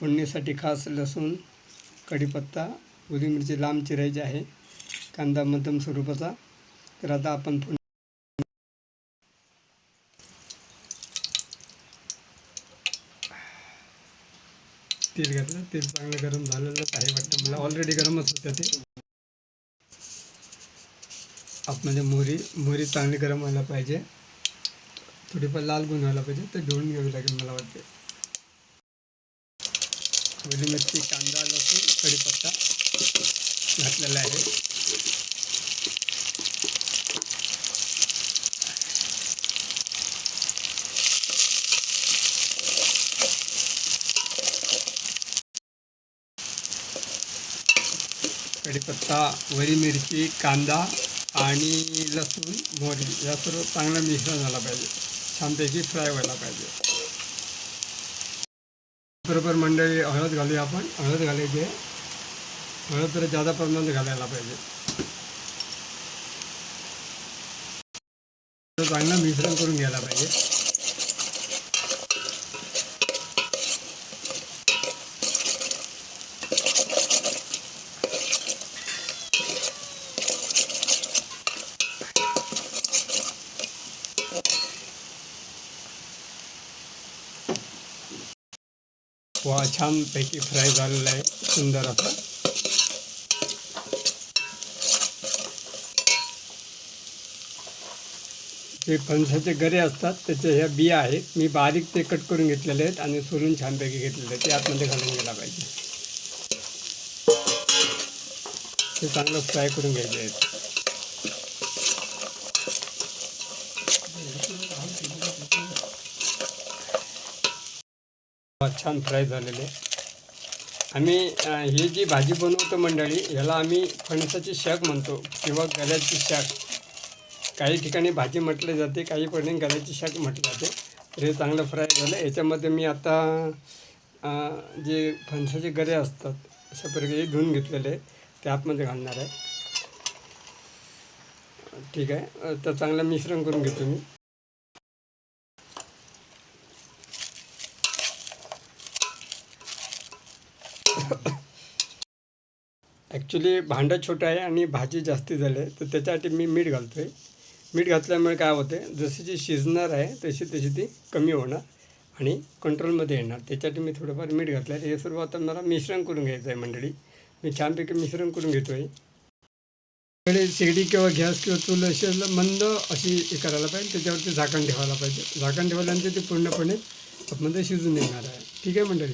फोडणीसाठी खास लसूण कढीपत्ता उली मिरची लांब चिरायची आहे. कांदा मध्यम स्वरूपाचा. तर आता आपण फोड तेल घातलं. तेल चांगलं गरम झालेलंच आहे वाटतं. मला ऑलरेडी गरमच होतं ते. आतमध्ये मोहरी मोहरी चांगली गरम व्हायला पाहिजे. थोडीफार लाल गुण व्हायला पाहिजे. तर घेऊन घ्यावी लागेल मला वाटते. ओली मिरची कांदा लसूण कढीपत्ता घातलेला आहे. कढीपत्ता वरी मिरची कांदा आणि लसूण मोहरी. या सर्व चांगलं मिश्रण झाला पाहिजे. छानपैकी फ्राय व्हायला पाहिजे. बरोबर मंडळी हळद घालूया आपण. हळद घालायची आहे. हळद तर जादा प्रमाणात घालायला पाहिजे. चांगलं मिश्रण करून घ्यायला पाहिजे. वा छानपैकी फ्राय झालेला आहे सुंदर असा. जे फणसाचे गरे असतात त्याचे ह्या बिया आहेत मी बारीक ते कट करून घेतलेले आहेत आणि सोलून छानपैकी घेतलेले आहेत. ते आतमध्ये घालून गेला पाहिजे. ते चांगलं फ्राय करून घ्यायचे आहेत. छान फ्राय झालेले. आम्ही ही जी भाजी बनवतो मंडळी ह्याला आम्ही फणसाची शाक म्हणतो किंवा गऱ्याची शाक. काही ठिकाणी भाजी म्हटली जाते काही ठिकाणी गऱ्याची शाक म्हटली जाते. तर हे चांगलं फ्राय झालं. याच्यामध्ये मी आता जे फणसाचे गरे असतात अशा प्रकारे धुवून घेतलेले ते आतमध्ये घालणार आहे. ठीक आहे. तर चांगलं मिश्रण करून घेतो मी. ॲक्च्युली भांडं छोटं आहे आणि भाजी जास्ती झाली आहे. तर त्याच्यासाठी मी मीठ घालतो आहे मीठ घातल्यामुळे काय होते जशी जी शिजणार आहे तशी तशी ती कमी होणार आणि कंट्रोलमध्ये येणार. त्याच्यासाठी मी थोडंफार मीठ घातलं आहे हे सर्व आता मला मिश्रण करून घ्यायचं आहे मंडळी. मी छानपैकी मिश्रण करून घेतो आहे कडे शेगडी किंवा गॅस किंवा चूल अशी मंद अशी हे करायला पाहिजे. त्याच्यावरती झाकण ठेवायला पाहिजे. झाकण ठेवल्यानंतर ते पूर्णपणे आतमध्ये शिजून येणार आहे. ठीक आहे मंडळी?